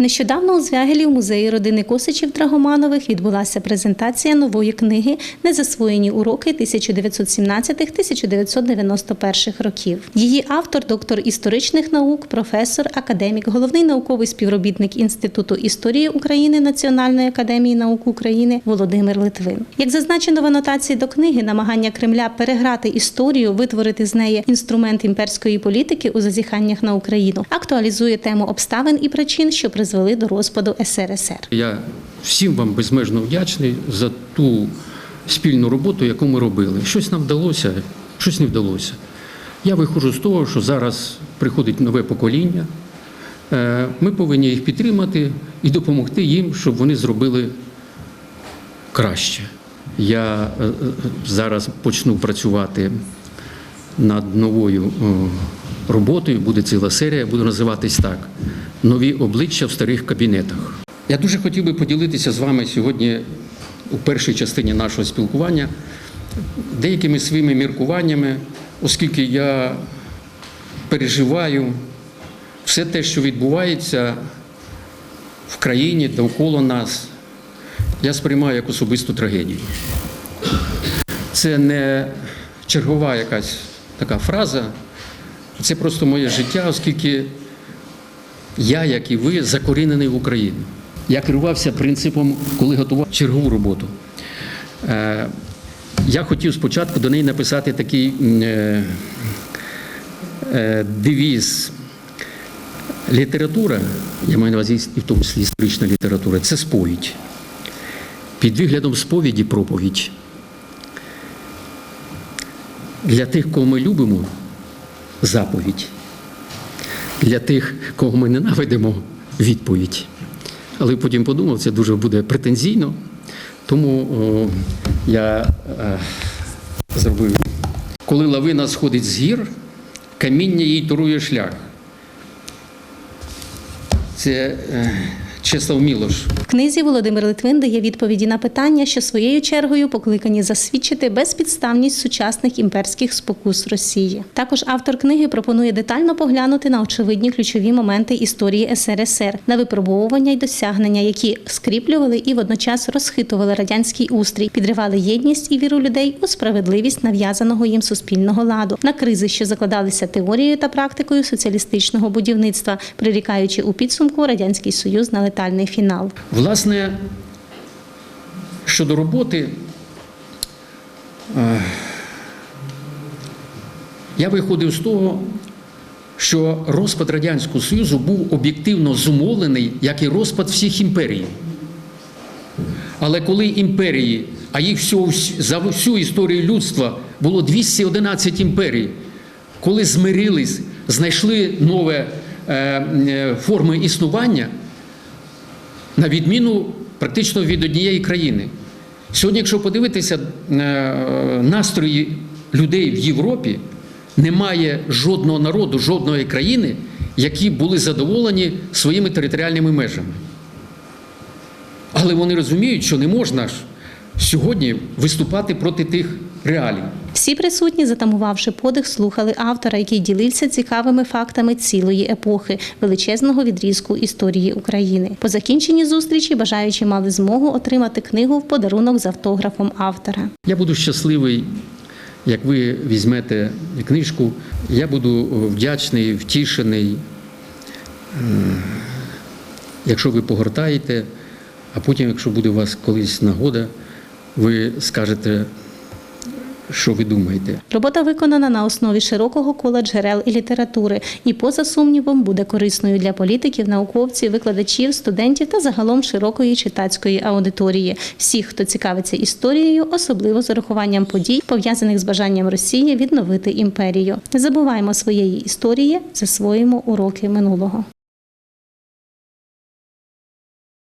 Нещодавно у Звягелі в музеї родини Косичів Драгоманових відбулася презентація нової книги Незасвоєні уроки 1917-1991 років. Її автор, доктор історичних наук, професор, академік, головний науковий співробітник Інституту історії України Національної академії наук України Володимир Литвин. Як зазначено в анотації до книги, намагання Кремля переграти історію, витворити з неї інструмент імперської політики у зазіханнях на Україну, актуалізує тему обставин і причин, що призвели до розпаду СРСР. Я всім вам безмежно вдячний за ту спільну роботу, яку ми робили. Щось нам вдалося, щось не вдалося. Я виходжу з того, що зараз приходить нове покоління. Е, Ми повинні їх підтримати і допомогти їм, щоб вони зробили краще. Я е, е, зараз почну працювати над новою е, роботою. Буде ціла серія, буде називатись так: Нові обличчя в старих кабінетах. Я дуже хотів би поділитися з вами сьогодні у першій частині нашого спілкування деякими своїми міркуваннями, оскільки я переживаю все те, що відбувається в країні довкола нас, я сприймаю як особисту трагедію. Це не чергова якась така фраза, це просто моє життя, оскільки я, як і ви, закорінений в Україну. Я керувався принципом, коли готував чергову роботу. Е, Я хотів спочатку до неї написати такий е, е, девіз. Література, я маю на увазі і в тому числі історична література, це сповідь. Під виглядом сповіді проповідь. Для тих, кого ми любимо, заповідь. Для тих, кого ми ненавидимо, відповідь. Але потім подумав, це дуже буде претензійно. Тому о, я е, зробив. Коли лавина сходить з гір, каміння їй турує шлях. Це е, Чеслав Мілош. В книзі Володимир Литвин дає відповіді на питання, що своєю чергою покликані засвідчити безпідставність сучасних імперських спокус Росії. Також автор книги пропонує детально поглянути на очевидні ключові моменти історії СРСР, на випробовування й досягнення, які скріплювали і водночас розхитували радянський устрій, підривали єдність і віру людей у справедливість нав'язаного їм суспільного ладу, на кризи, що закладалися теорією та практикою соціалістичного будівництва, прирікаючи у підсумку радянський союз на летальний фінал. Власне, щодо роботи, е, я виходив з того, що розпад Радянського Союзу був об'єктивно зумовлений, як і розпад всіх імперій. Але коли імперії, а їх всього, за всю історію людства було 211 імперій, коли змирились, знайшли нові е, е, форми існування, на відміну практично від однієї країни. Сьогодні, якщо подивитися е, настрої людей в Європі, немає жодного народу, жодної країни, які були задоволені своїми територіальними межами. Але вони розуміють, що не можна ж сьогодні виступати проти тих реалій. Всі присутні, затамувавши подих, слухали автора, який ділився цікавими фактами цілої епохи, величезного відрізку історії України. По закінченні зустрічі бажаючі мали змогу отримати книгу в подарунок з автографом автора. Я буду щасливий, як ви візьмете книжку. Я буду вдячний, втішений, якщо ви погортаєте, а потім, якщо буде у вас колись нагода, ви скажете, що ви думаєте. Робота виконана на основі широкого кола джерел і літератури, і поза сумнівом буде корисною для політиків, науковців, викладачів, студентів та загалом широкої читацької аудиторії. Всіх, хто цікавиться історією, особливо з урахуванням подій, пов'язаних з бажанням Росії відновити імперію. Не забуваємо своєї історії, засвоїмо уроки минулого.